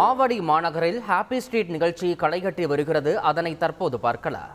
ஆவடி மாநகரில் happy street நிகழ்ச்சி களைகட்டி வருகிறது. அதனை தற்போது பார்க்கலாம்.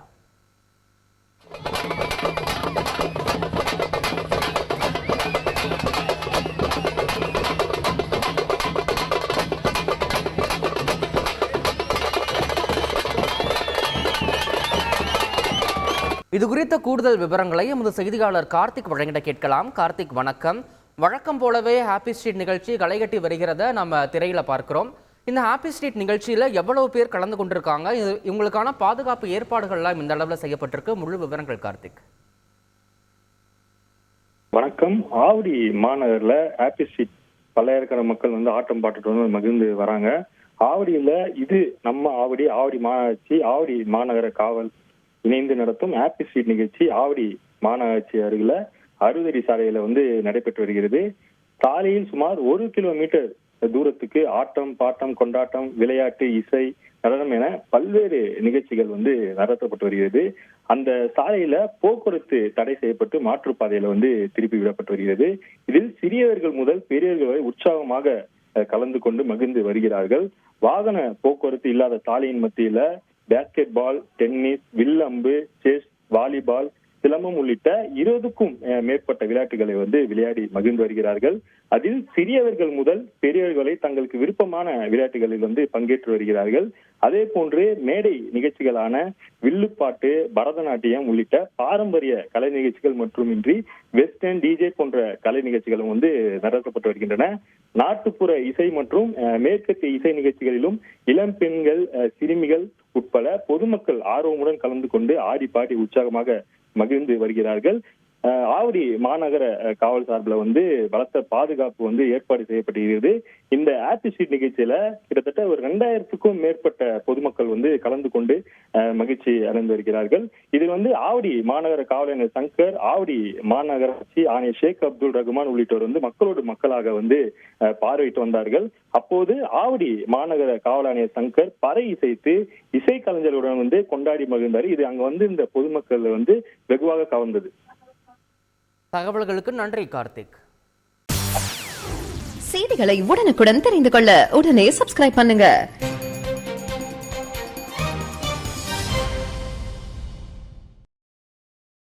இது குறித்த கூடுதல் விவரங்களை எமது செய்தியாளர் கார்த்திக் வழங்கிட கேட்கலாம். கார்த்திக் வணக்கம். வழக்கம் போலவே ஹாப்பி ஸ்ட்ரீட் நிகழ்ச்சி களைகட்டி வருகிறத நம்ம திரையில பார்க்கிறோம். இந்த ஹாப்பி ஸ்ட்ரீட் நிகழ்ச்சியில் எவ்வளவு பேர் கலந்து கொண்டிருக்காங்க? இது இவங்களுக்கான பாதுகாப்பு ஏற்பாடுகள்லாம் இந்த அளவில் செய்யப்பட்டிருக்கு. முழு விவரங்கள் கார்த்திக். வணக்கம். ஆவடி மாநகரில் ஹாப்பி ஸ்ட்ரீட் பல்லாயிரக்கணக்கான மக்கள் வந்து ஆட்டம் பாட்டுட்டு வந்து மகிழ்ந்து வராங்க. ஆவடியில் இது நம்ம ஆவடி ஆவடி மாநகராட்சி ஆவடி மாநகர காவல் இணைந்து நடத்தும் ஹாப்பி ஸ்ட்ரீட் நிகழ்ச்சி ஆவடி மாநகராட்சி அருகில் அறுவரி சாலையில வந்து நடைபெற்று வருகிறது. சாலையில் சுமார் ஒரு கிலோமீட்டர் தூரத்துக்கு ஆட்டம் பாட்டம் கொண்டாட்டம் விளையாட்டு இசை நடனம் என பல்வேறு நிகழ்ச்சிகள் வந்து நடத்தப்பட்டு வருகிறது. அந்த சாலையில போக்குவரத்து தடை செய்யப்பட்டு மாற்றுப்பாதையில வந்து திருப்பி விடப்பட்டு வருகிறது. இதில் சிறியவர்கள் முதல் பெரியவர்கள் வரை உற்சாகமாக கலந்து கொண்டு மகிழ்ந்து வருகிறார்கள். வாகன போக்குவரத்து இல்லாத சாலையின் மத்தியில பேஸ்கெட் பால் டென்னிஸ் வில்லம்பு செஸ் வாலிபால் சிலம்பம் உள்ளிட்ட இருபதுக்கும் மேற்பட்ட விளையாட்டுகளை வந்து விளையாடி மகிழ்ந்து வருகிறார்கள். அதில் சிறியவர்கள் முதல் பெரியவர்களை தங்களுக்கு விருப்பமான விளையாட்டுகளில் வந்து பங்கேற்று வருகிறார்கள். அதே போன்று மேடை நிகழ்ச்சிகளான வில்லுப்பாட்டு பரதநாட்டியம் உள்ளிட்ட பாரம்பரிய கலை நிகழ்ச்சிகள் மட்டுமின்றி வெஸ்டர்ன் டிஜே போன்ற கலை நிகழ்ச்சிகளும் வந்து நடத்தப்பட்டு வருகின்றன. நாட்டுப்புற இசை மற்றும் மேற்கத்திய இசை நிகழ்ச்சிகளிலும் இளம் பெண்கள் சிறுமிகள் உட்பட பொதுமக்கள் ஆர்வமுடன் கலந்து கொண்டு ஆடி பாடி உற்சாகமாக மகிழ்ந்து வருகிறார்கள். ஆவடி மாநகர காவல் சார்பில் வந்து பலத்த பாதுகாப்பு வந்து ஏற்பாடு செய்யப்பட்டிருக்கிறது. இந்த ஆப்பி நிகழ்ச்சியில கிட்டத்தட்ட ஒரு ரெண்டாயிரத்துக்கும் மேற்பட்ட பொதுமக்கள் வந்து கலந்து கொண்டு மகிழ்ச்சி அடைந்து வருகிறார்கள். இதில் வந்து ஆவடி மாநகர காவலர் சங்கர் ஆவடி மாநகராட்சி ஆணையர் ஷேக் அப்துல் ரகுமான் உள்ளிட்டோர் வந்து மக்களோடு மக்களாக வந்து அஹ், பார்வையிட்டு வந்தார்கள். அப்போது ஆவடி மாநகர காவல் ஆணையர் சங்கர் பறை இசைத்து இசை கலைஞர்களுடன் வந்து கொண்டாடி மகிழ்ந்தார். இது அங்க வந்து இந்த பொதுமக்கள் வந்து வெகுவாக கவர்ந்தது. தகவல்களுக்கு நன்றி கார்த்திக். செய்திகளை உடனுக்குடன் தெரிந்து கொள்ள உடனே சப்ஸ்கிரைப் பண்ணுங்க.